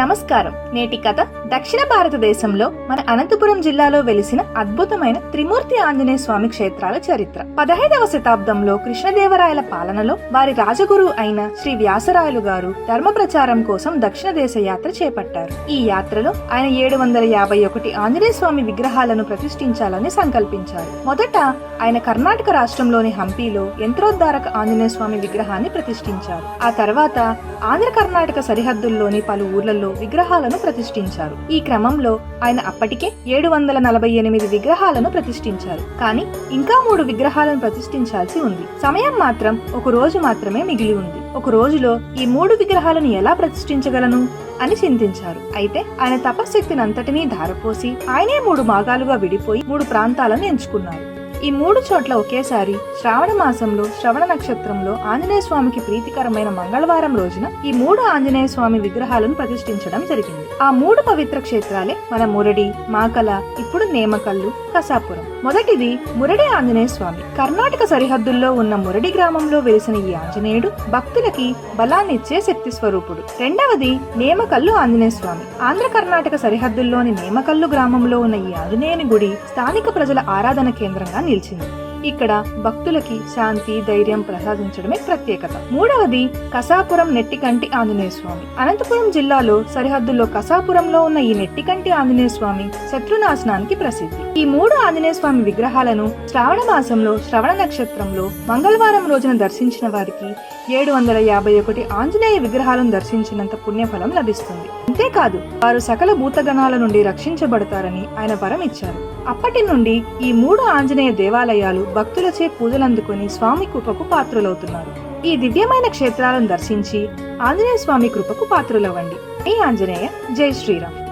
నమస్కారం. నేటి కథ దక్షిణ భారతదేశంలో మన అనంతపురం జిల్లాలో వెలిసిన అద్భుతమైన త్రిమూర్తి ఆంజనేయ స్వామి క్షేత్రాల చరిత్ర. పదహైదవ శతాబ్దంలో కృష్ణదేవరాయల పాలనలో వారి రాజగురువు అయిన శ్రీ వ్యాసరాయలు గారు ధర్మ ప్రచారం కోసం దక్షిణ దేశ యాత్ర చేపట్టారు. ఈ యాత్రలో ఆయన ఏడు వందల యాభై ఒకటి ఆంజనేయ స్వామి విగ్రహాలను ప్రతిష్ఠించాలని సంకల్పించారు. మొదట ఆయన కర్ణాటక రాష్ట్రంలోని హంపీలో యంత్రోద్ధారక ఆంజనేయ స్వామి విగ్రహాన్ని ప్రతిష్ఠించారు. ఆ తర్వాత ఆంధ్ర కర్ణాటక సరిహద్దుల్లోని పలు ఊర్లలో విగ్రహాలను ప్రతిష్ఠించారు. ఈ క్రమంలో ఆయన అప్పటికే ఏడు వందల నలభై ఎనిమిది విగ్రహాలను ప్రతిష్ఠించారు. కానీ ఇంకా మూడు విగ్రహాలను ప్రతిష్ఠించాల్సి ఉంది. సమయం మాత్రం ఒక రోజు మాత్రమే మిగిలి ఉంది. ఒక రోజులో ఈ మూడు విగ్రహాలను ఎలా ప్రతిష్ఠించగలను అని చింతించారు. అయితే ఆయన తపశక్తిని అంతటినీ ధారపోసి ఆయనే మూడు భాగాలుగా విడిపోయి మూడు ప్రాంతాలను ఎంచుకున్నారు. ఈ మూడు చోట్ల ఒకేసారి శ్రావణ మాసంలో శ్రవణ నక్షత్రంలో ఆంజనేయ స్వామికి ప్రీతికరమైన మంగళవారం రోజున ఈ మూడు ఆంజనేయ స్వామి విగ్రహాలను ప్రతిష్ఠించడం జరిగింది. ఆ మూడు పవిత్ర క్షేత్రాలే మన మురడి మాకల ఇప్పుడు నేమకల్లు కసాపురం. మొదటిది మురడి ఆంజనేయ స్వామి. కర్ణాటక సరిహద్దుల్లో ఉన్న మురడి గ్రామంలో వెలిసిన ఈ ఆంజనేయుడు భక్తులకి బలాన్నిచ్చే శక్తి స్వరూపుడు. రెండవది నేమకల్లు ఆంజనేయ స్వామి. ఆంధ్ర కర్ణాటక సరిహద్దుల్లోని నేమకల్లు గ్రామంలో ఉన్న ఈ ఆంజనేయుని గుడి స్థానిక ప్రజల ఆరాధన కేంద్రంగా నిలిచింది. ఇక్కడ భక్తులకి శాంతి ధైర్యం ప్రసాదించడమే ప్రత్యేకత. మూడవది కసాపురం నెట్టికంటి ఆంజనేయ స్వామి. అనంతపురం జిల్లాలో సరిహద్దుల్లో కసాపురంలో ఉన్న ఈ నెట్టికంటి ఆంజనేయ స్వామి శత్రునాశనానికి ప్రసిద్ధి. ఈ మూడు ఆంజనేయ స్వామి విగ్రహాలను శ్రావణ మాసంలో శ్రవణ నక్షత్రంలో మంగళవారం రోజున దర్శించిన వారికి ఏడు వందల యాభై ఒకటి ఆంజనేయ విగ్రహాలను దర్శించినంత పుణ్యఫలం లభిస్తుంది. అంతేకాదు వారు సకల భూతగణాల నుండి రక్షించబడతారని ఆయన వరం ఇచ్చారు అప్పటి నుండి ఈ మూడు ఆంజనేయ దేవాలయాలు భక్తులచే పూజలందుకొని స్వామి కృపకు పాత్రులవుతున్నారు. ఈ దివ్యమైన క్షేత్రాలను దర్శించి ఆంజనేయ స్వామి కృపకు పాత్రులవ్వండి. ఈ ఆంజనేయ జై శ్రీరామ్.